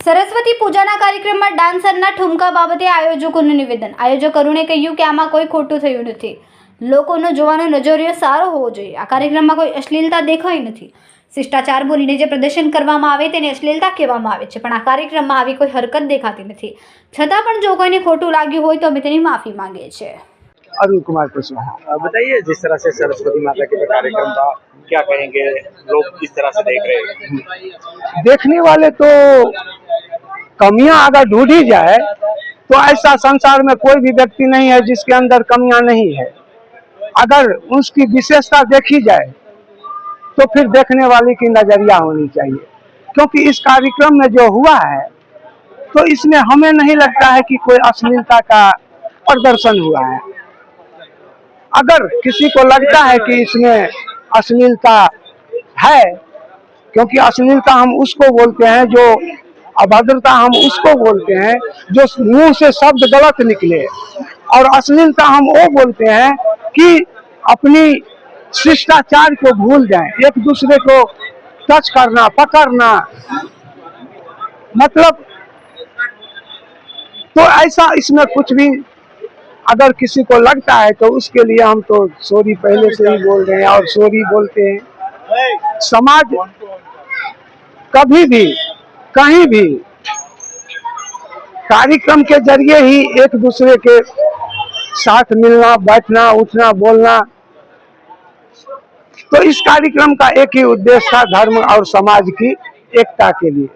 ગણપતિ પૂજાના કાર્યક્રમમાં ડાન્સરના ઠુમકા બાબતે આયોજકોનું નિવેદન આયોજકોએ કહ્યું કે આમાં કોઈ ખોટું થયું નથી લોકોનો જોવાનો નજરિયો સારો હોવો જોઈએ આ કાર્યક્રમમાં કોઈ અશ્લીલતા દેખાઈ નથી શિષ્ટાચાર બોલીને જે પ્રદર્શન કરવામાં આવે તેને અશ્લીલતા કહેવામાં આવે છે પણ આ કાર્યક્રમમાં આવી કોઈ હરકત દેખાતી નથી છતાં પણ જો કોઈને ખોટું લાગ્યું હોય તો અમે તેની માફી માંગીએ છીએ अरुण कुमार कुशवाहा अ, बताइए जिस तरह से सरस्वती माता के कार्यक्रम था क्या कहेंगे लोग किस तरह से देख रहे हैं देखने वाले तो कमियाँ अगर ढूंढी जाए तो ऐसा संसार में कोई भी व्यक्ति नहीं है जिसके अंदर कमियाँ नहीं है। अगर उसकी विशेषता देखी जाए तो फिर देखने वाले की नज़रिया होनी चाहिए। क्योंकि इस कार्यक्रम में जो हुआ है तो इसमें हमें नहीं लगता है कि कोई अश्लीलता का प्रदर्शन हुआ है। अगर किसी को लगता है कि इसमें अश्लीलता है, क्योंकि अश्लीलता हम उसको बोलते हैं जो अभद्रता हम उसको बोलते हैं जो मुँह से शब्द गलत निकले। और अश्लीलता हम वो बोलते हैं कि अपनी शिष्टाचार को भूल जाएँ, एक दूसरे को टच करना, पकड़ना। मतलब तो ऐसा इसमें कुछ भी अगर किसी को लगता है तो उसके लिए हम तो सॉरी पहले से ही बोल रहे हैं और सॉरी बोलते हैं। समाज कभी भी कहीं भी। कार्यक्रम के ज़रिए ही एक दूसरे के साथ मिलना, बैठना, उठना, बोलना। तो इस कार्यक्रम का एक ही उद्देश्य था धर्म और समाज की एकता के लिए।